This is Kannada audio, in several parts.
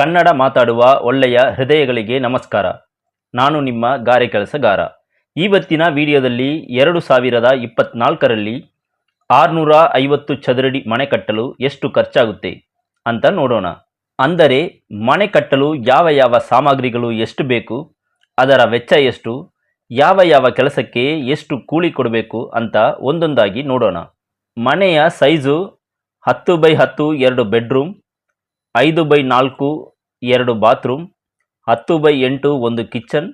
ಕನ್ನಡ ಮಾತಾಡುವ ಒಳ್ಳೆಯ ಹೃದಯಗಳಿಗೆ ನಮಸ್ಕಾರ. ನಾನು ನಿಮ್ಮ ಗಾರೆ ಕೆಲಸಗಾರ. ಇವತ್ತಿನ ವಿಡಿಯೋದಲ್ಲಿ ಎರಡು ಸಾವಿರದ ಇಪ್ಪತ್ನಾಲ್ಕರಲ್ಲಿ ಆರುನೂರ ಐವತ್ತು ಚದರಡಿ ಮನೆ ಕಟ್ಟಲು ಎಷ್ಟು ಖರ್ಚಾಗುತ್ತೆ ಅಂತ ನೋಡೋಣ. ಅಂದರೆ ಮನೆ ಕಟ್ಟಲು ಯಾವ ಯಾವ ಸಾಮಗ್ರಿಗಳು ಎಷ್ಟು ಬೇಕು, ಅದರ ವೆಚ್ಚ ಎಷ್ಟು, ಯಾವ ಯಾವ ಕೆಲಸಕ್ಕೆ ಎಷ್ಟು ಕೂಲಿ ಕೊಡಬೇಕು ಅಂತ ಒಂದೊಂದಾಗಿ ನೋಡೋಣ. ಮನೆಯ ಸೈಜು ಹತ್ತು ಬೈ ಹತ್ತು ಎರಡು ಬೆಡ್ರೂಮ್ ಐದು ಬೈ ನಾಲ್ಕು, ಎರಡು ಬಾತ್ರೂಮ್, ಹತ್ತು ಬೈ ಎಂಟು ಒಂದು ಕಿಚನ್,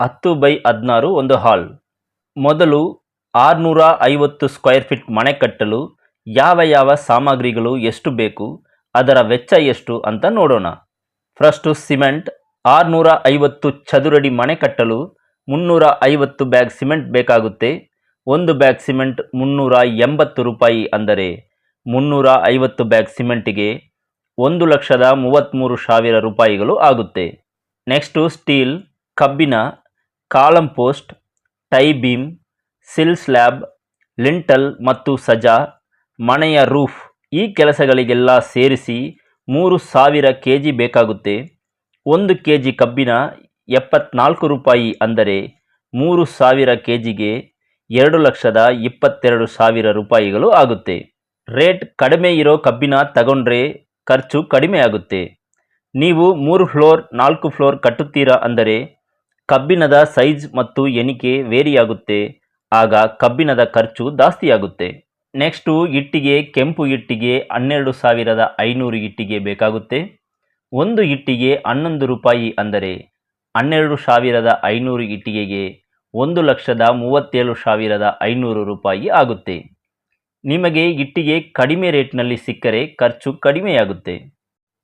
ಹತ್ತು ಬೈ ಹದಿನಾರು ಒಂದು ಹಾಲ್. ಮೊದಲು ಆರುನೂರ ಐವತ್ತು ಸ್ಕ್ವೇರ್ ಫೀಟ್ ಮನೆ ಕಟ್ಟಲು ಯಾವ ಯಾವ ಸಾಮಗ್ರಿಗಳು ಎಷ್ಟು ಬೇಕು, ಅದರ ವೆಚ್ಚ ಎಷ್ಟು ಅಂತ ನೋಡೋಣ. ಫಸ್ಟು ಸಿಮೆಂಟ್, ಆರುನೂರ ಐವತ್ತು ಚದುರಡಿ ಮನೆ ಕಟ್ಟಲು ಮುನ್ನೂರ ಐವತ್ತು ಬ್ಯಾಗ್ ಸಿಮೆಂಟ್ ಬೇಕಾಗುತ್ತೆ. ಒಂದು ಬ್ಯಾಗ್ ಸಿಮೆಂಟ್ ಮುನ್ನೂರ ಎಂಬತ್ತು ರೂಪಾಯಿ ಅಂದರೆ ಮುನ್ನೂರ ಐವತ್ತು ಬ್ಯಾಗ್ ಸಿಮೆಂಟಿಗೆ ಒಂದು ಲಕ್ಷದ ಮೂವತ್ತ್ಮೂರು ಸಾವಿರ ರೂಪಾಯಿಗಳು ಆಗುತ್ತೆ. ನೆಕ್ಸ್ಟು ಸ್ಟೀಲ್ ಕಬ್ಬಿನ column post, tie beam sill slab lintel ಮತ್ತು ಸಜಾ ಮನೆಯ ರೂಫ್ ಈ ಕೆಲಸಗಳಿಗೆಲ್ಲ ಸೇರಿಸಿ ಮೂರು ಸಾವಿರ ಕೆ ಜಿ ಬೇಕಾಗುತ್ತೆ. ಒಂದು ಕೆ ಜಿ ಕಬ್ಬಿನ ಎಪ್ಪತ್ನಾಲ್ಕು ರೂಪಾಯಿ ಅಂದರೆ ಮೂರು ಸಾವಿರ ಕೆ ಜಿಗೆ ಎರಡು ಲಕ್ಷದ ಇಪ್ಪತ್ತೆರಡು ಸಾವಿರ ರೂಪಾಯಿಗಳು ಆಗುತ್ತೆ. ರೇಟ್ ಕಡಿಮೆ ಇರೋ ಕಬ್ಬಿನ ತಗೊಂಡ್ರೆ ಖರ್ಚು ಕಡಿಮೆಯಾಗುತ್ತೆ. ನೀವು ಮೂರು ಫ್ಲೋರ್, ನಾಲ್ಕು ಫ್ಲೋರ್ ಕಟ್ಟುತ್ತೀರಾ ಅಂದರೆ ಕಬ್ಬಿಣದ ಸೈಜ್ ಮತ್ತು ಎಣಿಕೆ ವೇರಿಯಾಗುತ್ತೆ. ಆಗ ಕಬ್ಬಿಣದ ಖರ್ಚು ಜಾಸ್ತಿಯಾಗುತ್ತೆ. ನೆಕ್ಸ್ಟು ಇಟ್ಟಿಗೆ, ಕೆಂಪು ಇಟ್ಟಿಗೆ ಹನ್ನೆರಡು ಸಾವಿರದ ಐನೂರು ಇಟ್ಟಿಗೆ ಬೇಕಾಗುತ್ತೆ. ಒಂದು ಇಟ್ಟಿಗೆ ಹನ್ನೊಂದು ರೂಪಾಯಿ ಅಂದರೆ ಹನ್ನೆರಡು ಸಾವಿರದ ಐನೂರು ಇಟ್ಟಿಗೆಗೆ ಒಂದು ಲಕ್ಷದ ಮೂವತ್ತೇಳು ಸಾವಿರದ ಐನೂರು ರೂಪಾಯಿ ಆಗುತ್ತೆ. ನಿಮಗೆ ಇಟ್ಟಿಗೆ ಕಡಿಮೆ ರೇಟ್ನಲ್ಲಿ ಸಿಕ್ಕರೆ ಖರ್ಚು ಕಡಿಮೆಯಾಗುತ್ತೆ.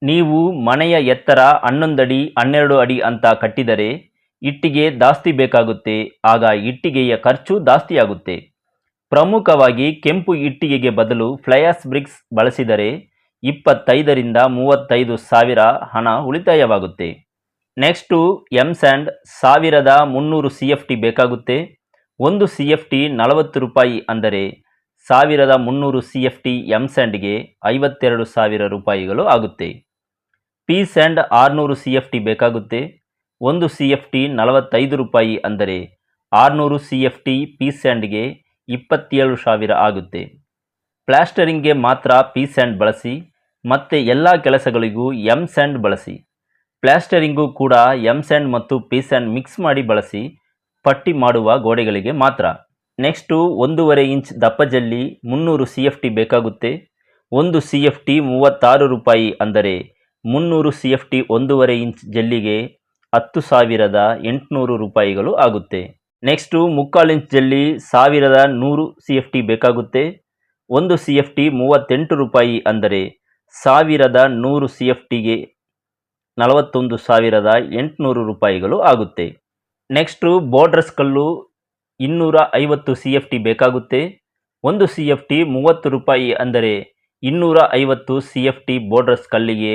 ನೀವು ಮನೆಯ ಎತ್ತರ ಹನ್ನೊಂದಡಿ, ಹನ್ನೆರಡು ಅಡಿ ಅಂತ ಕಟ್ಟಿದರೆ ಇಟ್ಟಿಗೆ ಜಾಸ್ತಿ ಬೇಕಾಗುತ್ತೆ, ಆಗ ಇಟ್ಟಿಗೆಯ ಖರ್ಚು ದಾಸ್ತಿಯಾಗುತ್ತೆ ಪ್ರಮುಖವಾಗಿ ಕೆಂಪು ಇಟ್ಟಿಗೆಗೆ ಬದಲು ಫ್ಲಯಾಸ್ ಬ್ರಿಕ್ಸ್ ಬಳಸಿದರೆ ಇಪ್ಪತ್ತೈದರಿಂದ ಮೂವತ್ತೈದು ಸಾವಿರ ಹಣ ಉಳಿತಾಯವಾಗುತ್ತೆ. ನೆಕ್ಸ್ಟು ಎಂ ಸ್ಯಾಂಡ್ ಸಾವಿರದ ಮುನ್ನೂರು ಸಿ ಎಫ್ ಟಿ ಬೇಕಾಗುತ್ತೆ. ಒಂದು ಸಿ ಎಫ್ ಟಿ ನಲವತ್ತು ರೂಪಾಯಿ ಅಂದರೆ ಸಾವಿರದ ಮುನ್ನೂರು ಸಿ ಎಫ್ ಟಿ ಎಂ ಸ್ಯಾಂಡ್ಗೆ ಐವತ್ತೆರಡು ಸಾವಿರ ರೂಪಾಯಿಗಳು ಆಗುತ್ತೆ. ಪಿ ಸ್ಯಾಂಡ್ ಆರುನೂರು ಸಿ ಎಫ್ ಟಿ ಬೇಕಾಗುತ್ತೆ. ಒಂದು ಸಿ ಎಫ್ ಟಿ ನಲವತ್ತೈದು ರೂಪಾಯಿ ಅಂದರೆ ಆರುನೂರು ಸಿ ಎಫ್ ಟಿ ಪಿ ಸ್ಯಾಂಡ್ಗೆ ಇಪ್ಪತ್ತೇಳು ಸಾವಿರ ಆಗುತ್ತೆ. ಪ್ಲಾಸ್ಟರಿಂಗ್ಗೆ ಮಾತ್ರ ಪಿ ಸ್ಯಾಂಡ್ ಬಳಸಿ, ಮತ್ತು ಎಲ್ಲ ಕೆಲಸಗಳಿಗೂ ಎಂ ಸ್ಯಾಂಡ್ ಬಳಸಿ. ಪ್ಲಾಸ್ಟರಿಂಗು ಕೂಡ ಎಂ ಸ್ಯಾಂಡ್ ಮತ್ತು ಪಿ ಸ್ಯಾಂಡ್ ಮಿಕ್ಸ್ ಮಾಡಿ ಬಳಸಿ, ಪಟ್ಟಿ ಮಾಡುವ ಗೋಡೆಗಳಿಗೆ ಮಾತ್ರ. ನೆಕ್ಸ್ಟು ಒಂದೂವರೆ ಇಂಚ್ ದಪ್ಪ ಜಲ್ಲಿ ಮುನ್ನೂರು ಸಿ ಎಫ್ ಟಿ ಬೇಕಾಗುತ್ತೆ. ಒಂದು ಸಿ ಎಫ್ ಟಿ ಮೂವತ್ತಾರು ರೂಪಾಯಿ ಅಂದರೆ ಮುನ್ನೂರು ಸಿ ಎಫ್ ಟಿ ಒಂದೂವರೆ ಇಂಚ್ ಜಲ್ಲಿಗೆ ಹತ್ತು ಸಾವಿರದ ಎಂಟುನೂರು ರೂಪಾಯಿಗಳು ಆಗುತ್ತೆ. ನೆಕ್ಸ್ಟು ಮುಕ್ಕಾಲು ಇಂಚ್ ಜಲ್ಲಿ ಸಾವಿರದ ನೂರು ಸಿ ಎಫ್ ಟಿ ಬೇಕಾಗುತ್ತೆ. ಒಂದು ಸಿ ಎಫ್ ಟಿ ಮೂವತ್ತೆಂಟು ರೂಪಾಯಿ ಅಂದರೆ ಸಾವಿರದ ನೂರು ಸಿ ಎಫ್ ಟಿಗೆ ನಲವತ್ತೊಂದು ಸಾವಿರದ ಎಂಟುನೂರು ರೂಪಾಯಿಗಳು ಆಗುತ್ತೆ. ನೆಕ್ಸ್ಟು ಬೋರ್ಡ್ರಸ್ ಕಲ್ಲು ಇನ್ನೂರ ಐವತ್ತು ಸಿ ಎಫ್ ಟಿ ಬೇಕಾಗುತ್ತೆ. ಒಂದು ಸಿ ಎಫ್ ಟಿ ಮೂವತ್ತು ರೂಪಾಯಿ ಅಂದರೆ ಇನ್ನೂರ ಐವತ್ತು ಸಿ ಎಫ್ ಟಿ ಬೋರ್ಡರ್ಸ್ ಕಲ್ಲಿಗೆ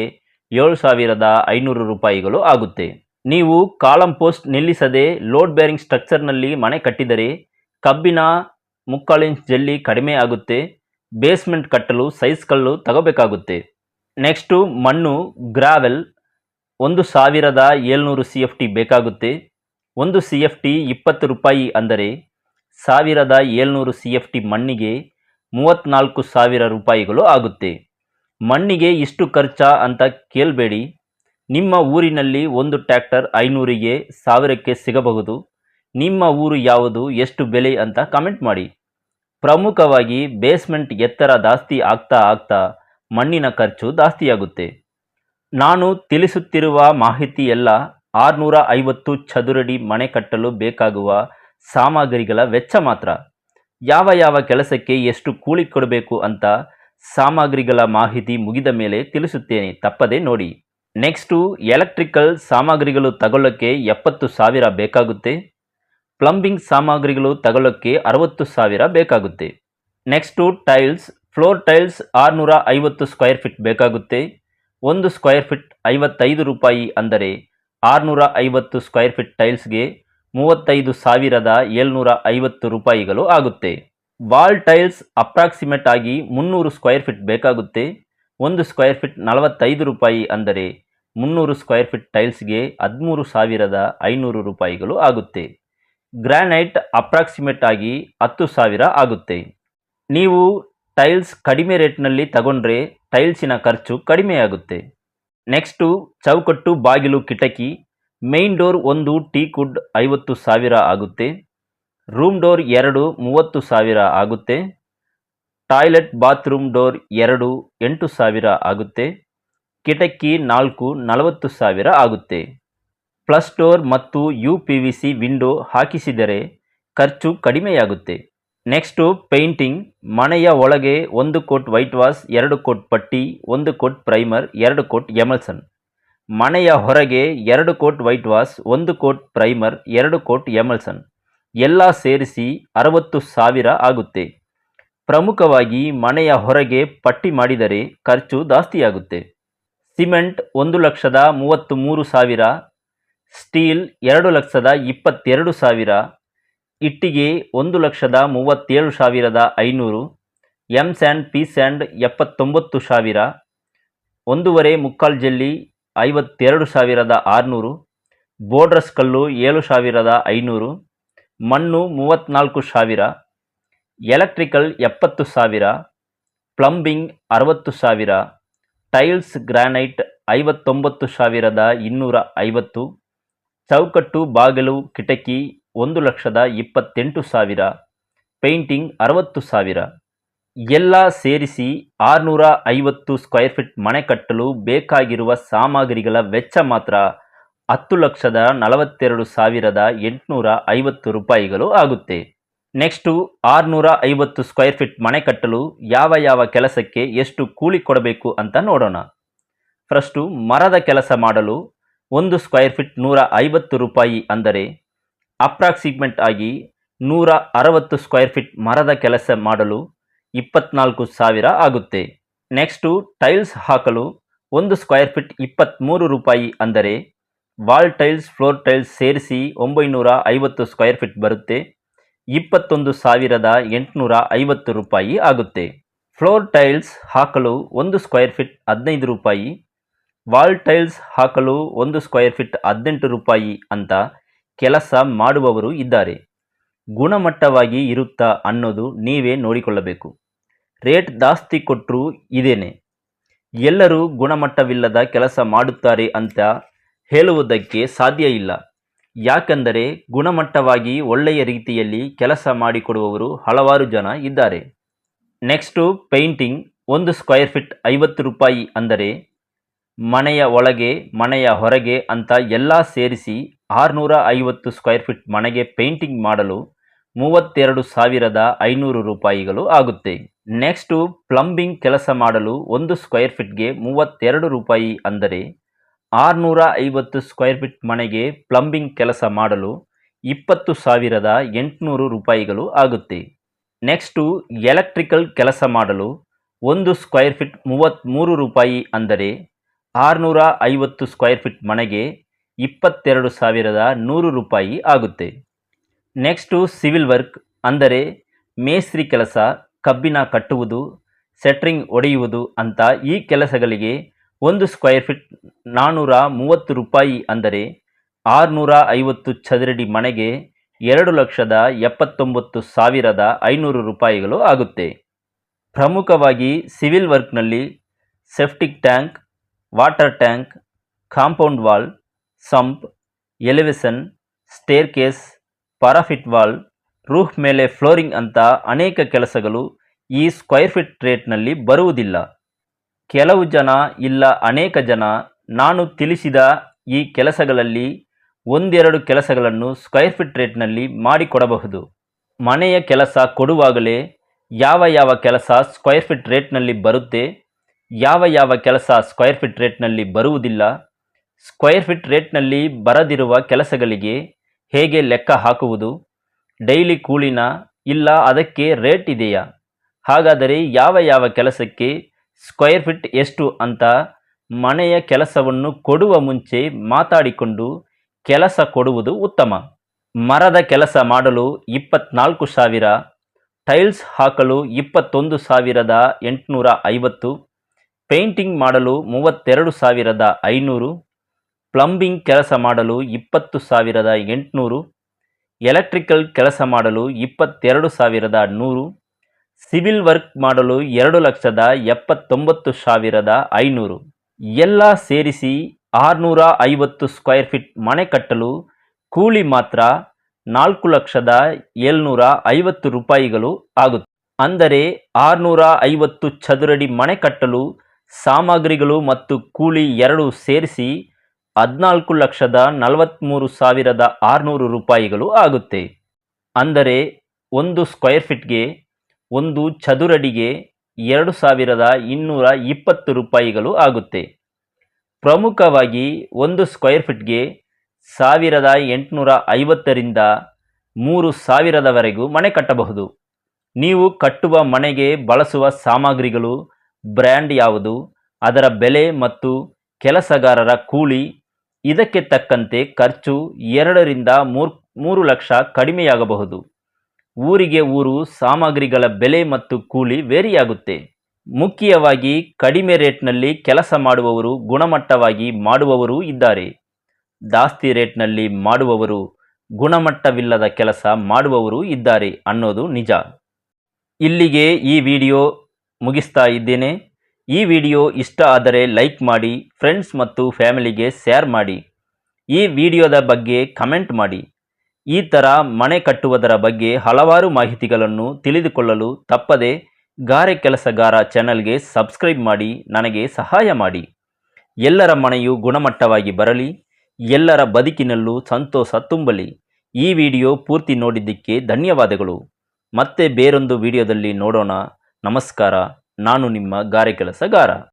ಏಳು ಸಾವಿರದ ಐನೂರು ರೂಪಾಯಿಗಳು ಆಗುತ್ತೆ. ನೀವು ಕಾಲಂ ಪೋಸ್ಟ್ ನಿಲ್ಲಿಸದೆ ಲೋಡ್ ಬೇರಿಂಗ್ ಸ್ಟ್ರಕ್ಚರ್ನಲ್ಲಿ ಮನೆ ಕಟ್ಟಿದರೆ ಕಬ್ಬಿನ ಮುಕ್ಕಾಲಿಂಚ್ ಜಲ್ಲಿ ಕಡಿಮೆ ಆಗುತ್ತೆ. ಬೇಸ್ಮೆಂಟ್ ಕಟ್ಟಲು, ಸೈಜ್ ಕಲ್ಲು ತಗೋಬೇಕಾಗುತ್ತೆ. ನೆಕ್ಸ್ಟು ಮಣ್ಣು, ಗ್ರಾವೆಲ್ ಒಂದು ಸಾವಿರದ ಏಳ್ನೂರು ಸಿ ಎಫ್ ಟಿ ಬೇಕಾಗುತ್ತೆ. ಒಂದು ಸಿ ಎಫ್ ಟಿ ಇಪ್ಪತ್ತು ರೂಪಾಯಿ ಅಂದರೆ ಸಾವಿರದ ಏಳ್ನೂರು ಸಿ ಎಫ್ ಟಿ ಮಣ್ಣಿಗೆ ಮೂವತ್ತ್ನಾಲ್ಕು ಸಾವಿರ ರೂಪಾಯಿಗಳು ಆಗುತ್ತೆ. ಮಣ್ಣಿಗೆ ಇಷ್ಟು ಖರ್ಚಾ ಅಂತ ಕೇಳಬೇಡಿ. ನಿಮ್ಮ ಊರಿನಲ್ಲಿ ಒಂದು ಟ್ಯಾಕ್ಟರ್ ಐನೂರಿಗೆ ಸಾವಿರಕ್ಕೆ ಸಿಗಬಹುದು. ನಿಮ್ಮ ಊರು ಯಾವುದು, ಎಷ್ಟು ಬೆಲೆ ಅಂತ ಕಮೆಂಟ್ ಮಾಡಿ. ಪ್ರಮುಖವಾಗಿ ಬೇಸ್ಮೆಂಟ್ ಎತ್ತರ ಜಾಸ್ತಿ ಆಗ್ತಾ ಆಗ್ತಾ ಮಣ್ಣಿನ ಖರ್ಚು ಜಾಸ್ತಿಯಾಗುತ್ತೆ. ನಾನು ತಿಳಿಸುತ್ತಿರುವ ಮಾಹಿತಿ ಎಲ್ಲ ಆರುನೂರ ಐವತ್ತು ಚದುರಡಿ ಮನೆ ಕಟ್ಟಲು ಬೇಕಾಗುವ ಸಾಮಗ್ರಿಗಳ ವೆಚ್ಚ ಮಾತ್ರ. ಯಾವ ಯಾವ ಕೆಲಸಕ್ಕೆ ಎಷ್ಟು ಕೂಲಿ ಕೊಡಬೇಕು ಅಂತ ಸಾಮಗ್ರಿಗಳ ಮಾಹಿತಿ ಮುಗಿದ ಮೇಲೆ ತಿಳಿಸುತ್ತೇನೆ. ತಪ್ಪದೆ ನೋಡಿ. ನೆಕ್ಸ್ಟು, ಎಲೆಕ್ಟ್ರಿಕಲ್ ಸಾಮಗ್ರಿಗಳು ತಗೊಳ್ಳೋಕ್ಕೆ ಎಪ್ಪತ್ತು ಸಾವಿರ ಬೇಕಾಗುತ್ತೆ. ಪ್ಲಂಬಿಂಗ್ ಸಾಮಗ್ರಿಗಳು ತಗೊಳ್ಳೋಕ್ಕೆ ಅರವತ್ತು ಸಾವಿರ ಬೇಕಾಗುತ್ತೆ. Next, tiles. ಫ್ಲೋರ್ ಟೈಲ್ಸ್ ಆರುನೂರ ಐವತ್ತು ಸ್ಕ್ವೇರ್ ಫೀಟ್ ಬೇಕಾಗುತ್ತೆ. ಒಂದು ಸ್ಕ್ವೇರ್ ಫೀಟ್ ಐವತ್ತೈದು ರೂಪಾಯಿ ಅಂದರೆ ಆರುನೂರ ಐವತ್ತು ಸ್ಕ್ವೇರ್ ಫೀಟ್ ಟೈಲ್ಸ್ಗೆ ಮೂವತ್ತೈದು ಸಾವಿರದ ಏಳ್ನೂರ ಐವತ್ತು ರೂಪಾಯಿಗಳು ಆಗುತ್ತೆ. ವಾಲ್ ಟೈಲ್ಸ್ ಅಪ್ರಾಕ್ಸಿಮೇಟ್ ಆಗಿ ಮುನ್ನೂರು ಸ್ಕ್ವೇರ್ ಫೀಟ್ ಬೇಕಾಗುತ್ತೆ. ಒಂದು ಸ್ಕ್ವೇರ್ ಫೀಟ್ ನಲವತ್ತೈದು ರೂಪಾಯಿ ಅಂದರೆ ಮುನ್ನೂರು ಸ್ಕ್ವೇರ್ ಫೀಟ್ ಟೈಲ್ಸ್ಗೆ ಹದಿಮೂರು ಸಾವಿರದ ಐನೂರು ರೂಪಾಯಿಗಳು ಆಗುತ್ತೆ. ಗ್ರಾನೈಟ್ ಅಪ್ರಾಕ್ಸಿಮೇಟ್ ಆಗಿ ಹತ್ತು ಸಾವಿರ ಆಗುತ್ತೆ. ನೀವು ಟೈಲ್ಸ್ ಕಡಿಮೆ ರೇಟ್ನಲ್ಲಿ ತಗೊಂಡ್ರೆ ಟೈಲ್ಸಿನ ಖರ್ಚು ಕಡಿಮೆಯಾಗುತ್ತೆ. ನೆಕ್ಸ್ಟು ಚೌಕಟ್ಟು ಬಾಗಿಲು ಕಿಟಕಿ, ಮೇನ್ ಡೋರ್ ಒಂದು ಟೀ ಕುಡ್ ಐವತ್ತು ಸಾವಿರ ಆಗುತ್ತೆ, ರೂಮ್ ಡೋರ್ ಎರಡು ಮೂವತ್ತು ಸಾವಿರ ಆಗುತ್ತೆ, ಟಾಯ್ಲೆಟ್ ಬಾತ್ರೂಮ್ ಡೋರ್ ಎರಡು ಎಂಟು ಸಾವಿರ ಆಗುತ್ತೆ, ಕಿಟಕಿ ನಾಲ್ಕು ನಲವತ್ತು ಸಾವಿರ ಆಗುತ್ತೆ. ಪ್ಲಸ್ ಡೋರ್ ಮತ್ತು U P V C window ಹಾಕಿಸಿದರೆ ಖರ್ಚು ಕಡಿಮೆಯಾಗುತ್ತೆ. ನೆಕ್ಸ್ಟು ಪೇಂಟಿಂಗ್ ಮನೆಯ ಒಳಗೆ ಒಂದು ಕೋಟ್ ವೈಟ್ ವಾಶ್ ಎರಡು ಕೋಟ್ ಪಟ್ಟಿ, ಒಂದು ಕೋಟ್ ಪ್ರೈಮರ್ ಎರಡು ಕೋಟ್ ಎಮಲ್ಸನ್ ಮನೆಯ ಹೊರಗೆ ಎರಡು ಕೋಟ್ ವೈಟ್ ವಾಶ್ ಒಂದು ಕೋಟ್ ಪ್ರೈಮರ್ ಎರಡು ಕೋಟ್ ಎಮಲ್ಸನ್ ಎಲ್ಲ ಸೇರಿಸಿ ಅರವತ್ತು ಸಾವಿರ ಆಗುತ್ತೆ. ಪ್ರಮುಖವಾಗಿ ಮನೆಯ ಹೊರಗೆ ಪಟ್ಟಿ ಮಾಡಿದರೆ ಖರ್ಚು ಜಾಸ್ತಿಯಾಗುತ್ತೆ. ಸಿಮೆಂಟ್ ಒಂದು ಲಕ್ಷದ ಮೂವತ್ತು ಮೂರು ಸಾವಿರ, ಸ್ಟೀಲ್ ಎರಡು ಲಕ್ಷದ ಇಪ್ಪತ್ತೆರಡು ಸಾವಿರ ಇಟ್ಟಿಗೆ ಒಂದು ಲಕ್ಷದ ಮೂವತ್ತೇಳು ಸಾವಿರದ ಐನೂರು, ಎಂ ಸ್ಯಾಂಡ್, ಪಿ ಸ್ಯಾಂಡ್ ಎಪ್ಪತ್ತೊಂಬತ್ತು ಸಾವಿರ, ಒಂದೂವರೆ ಮುಕ್ಕಾಲು ಜಲ್ಲಿ ಐವತ್ತೆರಡು ಸಾವಿರದ ಆರುನೂರು ಬೋಡ್ರಸ್ ಕಲ್ಲು ಏಳು ಸಾವಿರದ ಐನೂರು, ಮಣ್ಣು ಮೂವತ್ತ್ನಾಲ್ಕು ಸಾವಿರ, ಎಲೆಕ್ಟ್ರಿಕಲ್ ಎಪ್ಪತ್ತು ಸಾವಿರ, ಪ್ಲಂಬಿಂಗ್ ಅರವತ್ತು ಸಾವಿರ, ಟೈಲ್ಸ್ ಗ್ರಾನೈಟ್ ಐವತ್ತೊಂಬತ್ತು ಸಾವಿರದ ಇನ್ನೂರ ಐವತ್ತು, ಚೌಕಟ್ಟು ಬಾಗಿಲು ಕಿಟಕಿ ಒಂದು ಲಕ್ಷದ ಇಪ್ಪತ್ತೆಂಟು ಸಾವಿರ, ಪೇಂಟಿಂಗ್ ಅರವತ್ತು ಸಾವಿರ. ಎಲ್ಲ ಸೇರಿಸಿ ಆರುನೂರ ಐವತ್ತು ಸ್ಕ್ವೇರ್ ಫೀಟ್ ಮನೆ ಕಟ್ಟಲು ಬೇಕಾಗಿರುವ ಸಾಮಗ್ರಿಗಳ ವೆಚ್ಚ ಮಾತ್ರ ಹತ್ತು ಲಕ್ಷದ ನಲವತ್ತೆರಡು ಸಾವಿರದ ಎಂಟುನೂರ ಐವತ್ತು ರೂಪಾಯಿಗಳು ಆಗುತ್ತೆ. ನೆಕ್ಸ್ಟು, ಆರುನೂರ ಐವತ್ತು ಸ್ಕ್ವೇರ್ ಫೀಟ್ ಮನೆ ಕಟ್ಟಲು ಯಾವ ಯಾವ ಕೆಲಸಕ್ಕೆ ಎಷ್ಟು ಕೂಲಿ ಕೊಡಬೇಕು ಅಂತ ನೋಡೋಣ. ಫಸ್ಟು ಮರದ ಕೆಲಸ ಮಾಡಲು ಒಂದು ಸ್ಕ್ವೇರ್ ಫೀಟ್ ನೂರ ಐವತ್ತು ರೂಪಾಯಿ ಅಂದರೆ ಅಪ್ರಾಕ್ಸಿಮೇಟ್ ಆಗಿ ನೂರ ಅರವತ್ತು ಸ್ಕ್ವೇರ್ ಫೀಟ್ ಮರದ ಕೆಲಸ ಮಾಡಲು ಇಪ್ಪತ್ನಾಲ್ಕು ಸಾವಿರ ಆಗುತ್ತೆ. ನೆಕ್ಸ್ಟು ಟೈಲ್ಸ್ ಹಾಕಲು ಒಂದು ಸ್ಕ್ವೇರ್ ಫೀಟ್ ಇಪ್ಪತ್ತ್ಮೂರು ರೂಪಾಯಿ ಅಂದರೆ ವಾಲ್ ಟೈಲ್ಸ್, ಫ್ಲೋರ್ ಟೈಲ್ಸ್ ಸೇರಿಸಿ ಒಂಬೈನೂರ ಐವತ್ತು ಸ್ಕ್ವೇರ್ ಫೀಟ್ ಬರುತ್ತೆ. ಇಪ್ಪತ್ತೊಂದು ಸಾವಿರದ ಎಂಟುನೂರ ಐವತ್ತು ರೂಪಾಯಿ ಆಗುತ್ತೆ. ಫ್ಲೋರ್ ಟೈಲ್ಸ್ ಹಾಕಲು ಒಂದು ಸ್ಕ್ವೇರ್ ಫೀಟ್ ಹದಿನೈದು ರೂಪಾಯಿ, ವಾಲ್ ಟೈಲ್ಸ್ ಹಾಕಲು ಒಂದು ಸ್ಕ್ವೇರ್ ಫೀಟ್ ಹದಿನೆಂಟು ರೂಪಾಯಿ ಅಂತ ಕೆಲಸ ಮಾಡುವವರು ಇದ್ದಾರೆ. ಗುಣಮಟ್ಟವಾಗಿ ಇರುತ್ತಾ ಅನ್ನೋದು ನೀವೇ ನೋಡಿಕೊಳ್ಳಬೇಕು. ರೇಟ್ ಜಾಸ್ತಿ ಕೊಟ್ಟರೂ ಇದೇನೆ. ಎಲ್ಲರೂ ಗುಣಮಟ್ಟವಿಲ್ಲದ ಕೆಲಸ ಮಾಡುತ್ತಾರೆ ಅಂತ ಹೇಳುವುದಕ್ಕೆ ಸಾಧ್ಯ ಇಲ್ಲ. ಯಾಕೆಂದರೆ ಗುಣಮಟ್ಟವಾಗಿ ಒಳ್ಳೆಯ ರೀತಿಯಲ್ಲಿ ಕೆಲಸ ಮಾಡಿಕೊಡುವವರು ಹಲವಾರು ಜನ ಇದ್ದಾರೆ. Next painting. ಒಂದು ಸ್ಕ್ವೇರ್ ಫೀಟ್ ಐವತ್ತು ರೂಪಾಯಿ ಅಂದರೆ ಮನೆಯ ಒಳಗೆ, ಮನೆಯ ಹೊರಗೆ ಅಂತ ಎಲ್ಲ ಸೇರಿಸಿ ಆರುನೂರ ಐವತ್ತು ಸ್ಕ್ವೇರ್ ಫೀಟ್ ಮನೆಗೆ ಪೇಂಟಿಂಗ್ ಮಾಡಲು ಮೂವತ್ತೆರಡು ಸಾವಿರದ ಐನೂರು ರೂಪಾಯಿಗಳು ಆಗುತ್ತೆ. ನೆಕ್ಸ್ಟು ಪ್ಲಂಬಿಂಗ್ ಕೆಲಸ ಮಾಡಲು ಒಂದು ಸ್ಕ್ವೇರ್ ಫೀಟ್ಗೆ ಮೂವತ್ತೆರಡು ರೂಪಾಯಿ ಅಂದರೆ ಆರುನೂರ ಐವತ್ತು ಸ್ಕ್ವೇರ್ ಫೀಟ್ ಮನೆಗೆ ಪ್ಲಂಬಿಂಗ್ ಕೆಲಸ ಮಾಡಲು ಇಪ್ಪತ್ತು ಸಾವಿರದ ಎಂಟುನೂರು ರೂಪಾಯಿಗಳು ಆಗುತ್ತೆ. ನೆಕ್ಸ್ಟು ಎಲೆಕ್ಟ್ರಿಕಲ್ ಕೆಲಸ ಮಾಡಲು ಒಂದು ಸ್ಕ್ವೇರ್ ಫೀಟ್ ಮೂವತ್ತ್ಮೂರು ರೂಪಾಯಿ ಅಂದರೆ ಆರುನೂರ ಐವತ್ತು ಸ್ಕ್ವೇರ್ ಫೀಟ್ ಮನೆಗೆ ಇಪ್ಪತ್ತೆರಡು ಸಾವಿರದ ನೂರು ರೂಪಾಯಿ ಆಗುತ್ತೆ. ನೆಕ್ಸ್ಟು ಸಿವಿಲ್ ವರ್ಕ್, ಅಂದರೆ ಮೇಸ್ತ್ರಿ ಕೆಲಸ, ಕಬ್ಬಿನ ಕಟ್ಟುವುದು, ಸೆಟ್ರಿಂಗ್ ಒಡೆಯುವುದು ಅಂತ ಈ ಕೆಲಸಗಳಿಗೆ ಒಂದು ಸ್ಕ್ವೇರ್ ಫೀಟ್ ನಾನ್ನೂರ ಮೂವತ್ತು ರೂಪಾಯಿ ಅಂದರೆ ಆರುನೂರ ಐವತ್ತು ಚದರಡಿ ಮನೆಗೆ ಎರಡು ಲಕ್ಷದ ಎಪ್ಪತ್ತೊಂಬತ್ತು ಸಾವಿರದ ಐನೂರು ರೂಪಾಯಿಗಳು ಆಗುತ್ತೆ. ಪ್ರಮುಖವಾಗಿ civil ವರ್ಕ್ನಲ್ಲಿ septic tank, water tank, compound wall sump elevation staircase parapet wall, roof ಮೇಲೆ ಫ್ಲೋರಿಂಗ್ ಅಂತ ಅನೇಕ ಕೆಲಸಗಳು ಈ ಸ್ಕ್ವೇರ್ ಫೀಟ್ ರೇಟ್ನಲ್ಲಿ ಬರುವುದಿಲ್ಲ. ಕೆಲವು ಜನ ಇಲ್ಲ ಅನೇಕ ಜನ ನಾನು ತಿಳಿಸಿದ ಈ ಕೆಲಸಗಳಲ್ಲಿ ಒಂದೆರಡು ಕೆಲಸಗಳನ್ನು ಸ್ಕ್ವೇರ್ ಫೀಟ್ ರೇಟ್ನಲ್ಲಿ ಮಾಡಿಕೊಡಬಹುದು. ಮನೆಯ ಕೆಲಸ ಕೊಡುವಾಗಲೇ ಯಾವ ಯಾವ ಕೆಲಸ ಸ್ಕ್ವೇರ್ ಫೀಟ್ ರೇಟ್ನಲ್ಲಿ ಬರುತ್ತೆ, ಯಾವ ಯಾವ ಕೆಲಸ ಸ್ಕ್ವೇರ್ ಫೀಟ್ ರೇಟ್ನಲ್ಲಿ ಬರುವುದಿಲ್ಲ ಸ್ಕ್ವೇರ್ ಫಿಟ್ ರೇಟ್ನಲ್ಲಿ ಬರದಿರುವ ಕೆಲಸಗಳಿಗೆ ಹೇಗೆ ಲೆಕ್ಕ ಹಾಕುವುದು? ಡೈಲಿ ಕೂಲಿನ ಇಲ್ಲ ಅದಕ್ಕೆ ರೇಟ್ ಇದೆಯಾ? ಹಾಗಾದರೆ ಯಾವ ಯಾವ ಕೆಲಸಕ್ಕೆ ಸ್ಕ್ವೇರ್ ಫಿಟ್ ಎಷ್ಟು ಅಂತ ಮನೆಯ ಕೆಲಸವನ್ನು ಕೊಡುವ ಮುಂಚೆ ಮಾತಾಡಿಕೊಂಡು ಕೆಲಸ ಕೊಡುವುದು ಉತ್ತಮ. ಮರದ ಕೆಲಸ ಮಾಡಲು ಇಪ್ಪತ್ನಾಲ್ಕು ಸಾವಿರ, ಟೈಲ್ಸ್ ಹಾಕಲು ಇಪ್ಪತ್ತೊಂದು ಸಾವಿರದ ಎಂಟುನೂರ ಐವತ್ತು, ಪೇಂಟಿಂಗ್ ಮಾಡಲು ಮೂವತ್ತೆರಡು ಸಾವಿರದ ಐನೂರು ಪ್ಲಂಬಿಂಗ್ ಕೆಲಸ ಮಾಡಲು ಇಪ್ಪತ್ತು ಸಾವಿರದ ಎಂಟುನೂರು, ಎಲೆಕ್ಟ್ರಿಕಲ್ ಕೆಲಸ ಮಾಡಲು ಇಪ್ಪತ್ತೆರಡು ಸಾವಿರದ ನೂರು, ಸಿವಿಲ್ ವರ್ಕ್ ಮಾಡಲು ಎರಡು ಲಕ್ಷದ ಎಪ್ಪತ್ತೊಂಬತ್ತು ಸಾವಿರದ ಐನೂರು. ಎಲ್ಲ ಸೇರಿಸಿ ಆರುನೂರ ಐವತ್ತು ಸ್ಕ್ವೇರ್ ಫೀಟ್ ಮನೆ ಕಟ್ಟಲು ಕೂಲಿ ಮಾತ್ರ ನಾಲ್ಕು ಲಕ್ಷದ ಏಳ್ನೂರ ಐವತ್ತು ರೂಪಾಯಿಗಳು ಆಗುತ್ತೆ. ಅಂದರೆ ಆರುನೂರ ಐವತ್ತು ಚದುರಡಿ ಮನೆ ಕಟ್ಟಲು ಸಾಮಗ್ರಿಗಳು ಮತ್ತು ಕೂಲಿ ಎರಡು ಸೇರಿಸಿ ಹದಿನಾಲ್ಕು ಲಕ್ಷದ ನಲವತ್ತ್ಮೂರು ಸಾವಿರದ ಆರುನೂರು ರೂಪಾಯಿಗಳು ಆಗುತ್ತೆ. ಅಂದರೆ ಒಂದು ಸ್ಕ್ವೇರ್ ಫೀಟ್ಗೆ ಒಂದು ಚದುರಡಿಗೆ ಎರಡು ಸಾವಿರದ ಇನ್ನೂರ ಇಪ್ಪತ್ತು ರೂಪಾಯಿಗಳು ಆಗುತ್ತೆ. ಪ್ರಮುಖವಾಗಿ ಒಂದು ಸ್ಕ್ವೇರ್ ಫೀಟ್ಗೆ ಸಾವಿರದ ಎಂಟುನೂರ ಐವತ್ತರಿಂದ ಮೂರು ಸಾವಿರದವರೆಗೂ ಮನೆ ಕಟ್ಟಬಹುದು. ನೀವು ಕಟ್ಟುವ ಮನೆಗೆ ಬಳಸುವ ಸಾಮಗ್ರಿಗಳು, ಬ್ರ್ಯಾಂಡ್ ಯಾವುದು, ಅದರ ಬೆಲೆ ಮತ್ತು ಕೆಲಸಗಾರರ ಕೂಲಿ ಇದಕ್ಕೆ ತಕ್ಕಂತೆ ಖರ್ಚು ಎರಡರಿಂದ ಮೂರು ಮೂರು ಲಕ್ಷ ಕಡಿಮೆಯಾಗಬಹುದು. ಊರಿಗೆ ಊರು, ಸಾಮಗ್ರಿಗಳ ಬೆಲೆ ಮತ್ತು ಕೂಲಿ ವೇರಿಯಾಗುತ್ತೆ. ಮುಖ್ಯವಾಗಿ ಕಡಿಮೆ ರೇಟ್ನಲ್ಲಿ ಕೆಲಸ ಮಾಡುವವರು, ಗುಣಮಟ್ಟವಾಗಿ ಮಾಡುವವರೂ ಇದ್ದಾರೆ. ಜಾಸ್ತಿ ರೇಟ್ನಲ್ಲಿ ಮಾಡುವವರು, ಗುಣಮಟ್ಟವಿಲ್ಲದ ಕೆಲಸ ಮಾಡುವವರು ಇದ್ದಾರೆ ಅನ್ನೋದು ನಿಜ. ಇಲ್ಲಿಗೆ ಈ ವಿಡಿಯೋ ಮುಗಿಸ್ತಾ ಇದ್ದೇನೆ. ಈ ವಿಡಿಯೋ ಇಷ್ಟ ಆದರೆ ಲೈಕ್ ಮಾಡಿ ಫ್ರೆಂಡ್ಸ್ ಮತ್ತು ಫ್ಯಾಮಿಲಿಗೆ ಶೇರ್ ಮಾಡಿ. ಈ ವಿಡಿಯೋದ ಬಗ್ಗೆ ಕಮೆಂಟ್ ಮಾಡಿ. ಈ ಥರ ಮನೆ ಕಟ್ಟುವುದರ ಬಗ್ಗೆ ಹಲವಾರು ಮಾಹಿತಿಗಳನ್ನು ತಿಳಿದುಕೊಳ್ಳಲು ತಪ್ಪದೆ ಗಾರೆ ಕೆಲಸಗಾರ ಚಾನಲ್ಗೆ ಸಬ್ಸ್ಕ್ರೈಬ್ ಮಾಡಿ, ನನಗೆ ಸಹಾಯ ಮಾಡಿ. ಎಲ್ಲರ ಮನೆಯು ಗುಣಮಟ್ಟವಾಗಿ ಬರಲಿ, ಎಲ್ಲರ ಬದುಕಿನಲ್ಲೂ ಸಂತೋಷ ತುಂಬಲಿ. ಈ ವಿಡಿಯೋ ಪೂರ್ತಿ ನೋಡಿದ್ದಕ್ಕೆ ಧನ್ಯವಾದಗಳು. ಮತ್ತೆ ಬೇರೊಂದು ವಿಡಿಯೋದಲ್ಲಿ ನೋಡೋಣ. ನಮಸ್ಕಾರ. ನಾನು ನಿಮ್ಮ ಗಾರೆ ಕೆಲಸಗಾರ.